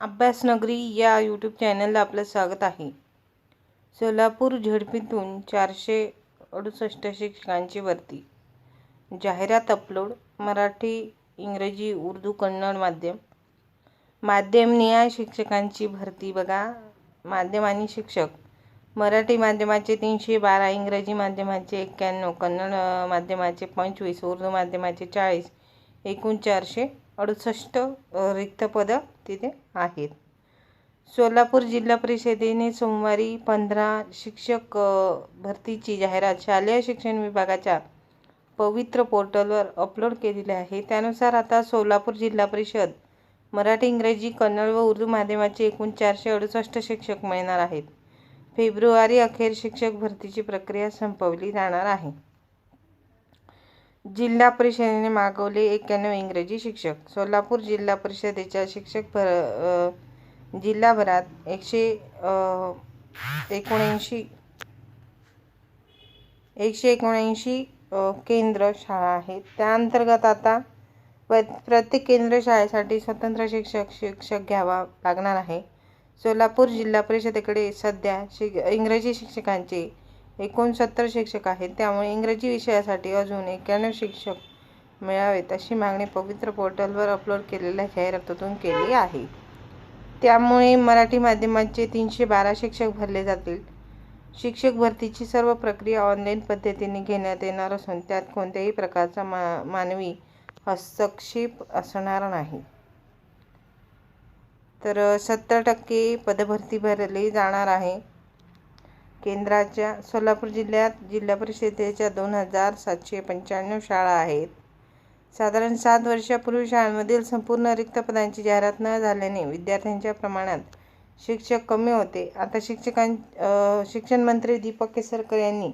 अभ्यासनगरी या यूट्यूब चॅनलला आपलं स्वागत आहे. सोलापूर झेडपीतून चारशे अडुसष्ट शिक्षकांची भरती. जाहिरात अपलोड मराठी इंग्रजी उर्दू कन्नड माध्यम. माध्यमनिहाय शिक्षकांची भरती बघा. माध्यम आणि शिक्षक. मराठी माध्यमाचे तीनशे बारा इंग्रजी माध्यमाचे एक्क्याण्णव कन्नड माध्यमाचे पंचवीस उर्दू माध्यमाचे चाळीस एकूण चारशे अडुसष्ट रिक्त पदं तिथे आहेत. सोलापूर जिल्हा परिषदेने सोमवारी पंधरा शिक्षक भरतीची जाहिरात शालेय शिक्षण विभागाच्या पवित्र पोर्टलवर अपलोड केलेली आहे. त्यानुसार आता सोलापूर जिल्हा परिषद मराठी इंग्रजी कन्नड व उर्दू माध्यमाचे एकूण चारशे अडुसष्ट शिक्षक मिळणार आहेत. फेब्रुवारी अखेर शिक्षक भरतीची प्रक्रिया संपवली जाणार आहे. जिल्हा परिषदेने मागवले एक्क्याण्णव इंग्रजी शिक्षक. सोलापूर जिल्हा परिषदेच्या शिक्षक भर जिल्हाभरात एकशे एकोणऐंशी एकशे एकोणऐंशी केंद्र शाळा आहेत. त्या अंतर्गत आता प्रत्येक केंद्र शाळेसाठी स्वतंत्र शिक्षक शिक्षक घ्यावा लागणार आहे. सोलापूर जिल्हा परिषदेकडे सध्या शिक इंग्रजी शिक्षकांचे एकोणसत्तर शिक्षक आहेत. त्यामुळे इंग्रजी विषयासाठी अजून एक्क्याण्णव शिक्षक मिळावेत अशी मागणी पवित्र पोर्टलवर अपलोड केलेल्या जाहिरातीतून केली आहे. त्यामुळे मराठी माध्यमाचे तीनशे बारा शिक्षक भरले जातील. शिक्षक भरतीची सर्व प्रक्रिया ऑनलाईन पद्धतीने घेण्यात येणार असून त्यात कोणत्याही प्रकारचा मा मानवी हस्तक्षेप असणार नाही. तर सत्तर टक्के पदभरती भरली जाणार आहे. केंद्राच्या सोलापूर जिल्ह्यात जिल्हा परिषदेच्या दोन हजार सातशे पंच्याण्णव शाळा आहेत. साधारण सात वर्षापूर्वी शाळांमधील संपूर्ण रिक्त पदांची जाहिरात न झाल्याने विद्यार्थ्यांच्या प्रमाणात शिक्षक कमी होते. आता शिक्षकां शिक्षण मंत्री दीपक केसरकर यांनी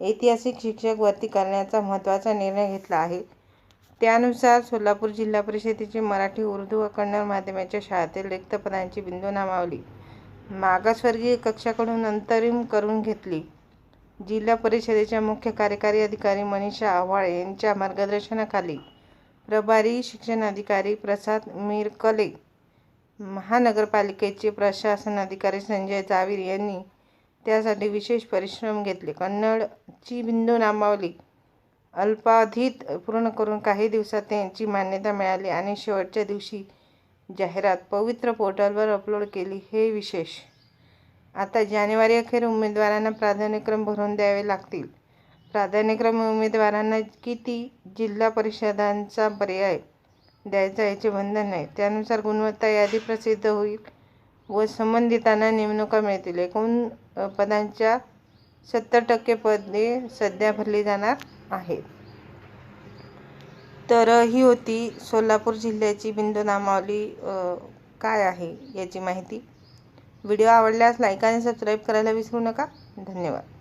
ऐतिहासिक शिक्षक भरती करण्याचा महत्त्वाचा निर्णय घेतला आहे. त्यानुसार सोलापूर जिल्हा परिषदेची मराठी उर्दू व कन्नड माध्यमाच्या शाळेतील रिक्त पदांची बिंदू नामावली मागासवर्गीय कक्षाकडून अंतरिम करून घेतली. जिल्हा परिषदेच्या मुख्य कार्यकारी अधिकारी मनीषा आव्हाळे यांच्या मार्गदर्शनाखाली प्रभारी शिक्षणाधिकारी प्रसाद मिरकले महानगरपालिकेचे प्रशासन अधिकारी संजय जावीर यांनी त्यासाठी विशेष परिश्रम घेतले. कन्नडची बिंदू नामावली. अल्पाधित पूर्ण करून काही दिवसात त्यांची मान्यता मिळाली आणि शेवटच्या दिवशी जाहिरात पवित्र पोर्टलवर अपलोड केली हे विशेष. आता जानेवारी अखेर उमेदवारांना प्राधान्यक्रम भरून द्यावे लागतील. प्राधान्यक्रम उमेदवारांना किती जिल्हा परिषदांचा पर्याय द्यायचा याचे बंधन नाही. त्यानुसार गुणवत्ता यादी प्रसिद्ध होईल व संबंधितांना नेमणुका मिळतील. एकूण पदांच्या सत्तर टक्के पदे सध्या भरली जाणार आहेत. तर ही होती सोलापूर जिल्ह्याची बिंदू नामावली काय आहे याची माहिती. व्हिडिओ आवडल्यास लाईक आणि सबस्क्राईब करायला विसरू नका. धन्यवाद.